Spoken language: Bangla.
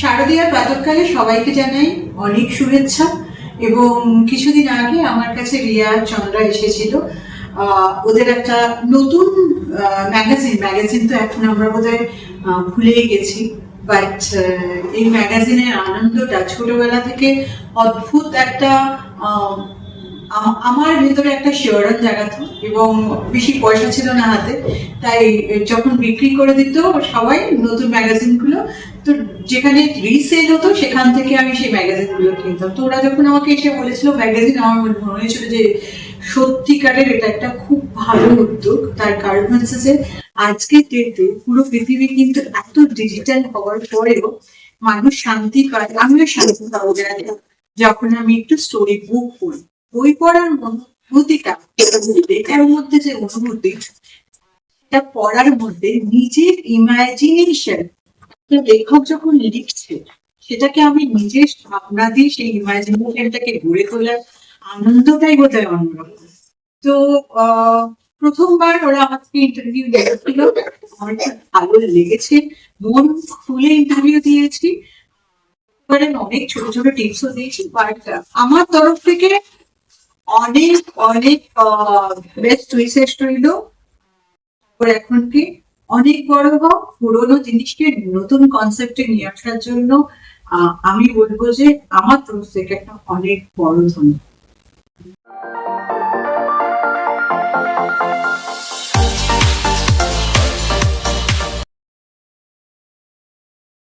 শারদীয়ার প্রাতকালে সবাইকে জানাই অনেক শুভেচ্ছা এবং কিছুদিন আগে আমার কাছে রিয়া চন্দ্রা এসেছিল। ওদের একটা নতুন ম্যাগাজিন ম্যাগাজিন তো এখন আমরা বোধহয় ভুলেই গেছি। বাট এই ম্যাগাজিনের আনন্দটা ছোটবেলা থেকে অদ্ভুত একটা আমার ভেতরে একটা শিওরন জাগাতো এবং বেশি পয়সা ছিল না হাতে। তাই যখন বিক্রি করে দিত সবাই নতুন ম্যাগাজিনগুলো তো যেখানে রিসেল হতো সেখান থেকে আমি সেই ম্যাগাজিনগুলো কিনতাম। তো ওরা যখন আমাকে এসে বলেছিল ম্যাগাজিন আমার মনে হয়েছিল যে সত্যিকারের এটা একটা খুব ভালো উদ্যোগ তার কারণ হচ্ছে যে আজকের ডেটে পুরো পৃথিবী কিন্তু এত ডিজিটাল হওয়ার পরেও মানুষ শান্তি পায়। আমিও শান্তি পাবো যখন আমি একটু স্টোরি বুক পড়ি বই পড়ার অনুভূতিটা লেখার মধ্যে যে অনুভূতি সেটা পড়ার মধ্যে নিজের ইমাজিনেশন লেখক যখন লিখছে, সেটাকে আমি নিজের ভাবনা দিয়ে সেই ইমাজিনেশনটাকে গড়ে তোলার আনন্দটাই বোধ হয় অন্যরকম। তো প্রথমবার ওরা আমাকে ইন্টারভিউ দিয়েছিল। আমার খুব ভালো লেগেছে। মন খুলে ইন্টারভিউ দিয়েছি। অনেক ছোট ছোট টিপসও দিয়েছি বাট আমার তরফ থেকে অনেক অনেক বেস্ট উইসেস রইল। ওর এখন কি? অনেক বড় হোক, পুরোনো জিনিসকে নতুন কনসেপ্টে নিয়ে আসার জন্য আমি বলব যে আমার তরফ থেকে একটা অনেক বড় ধন্যবাদ।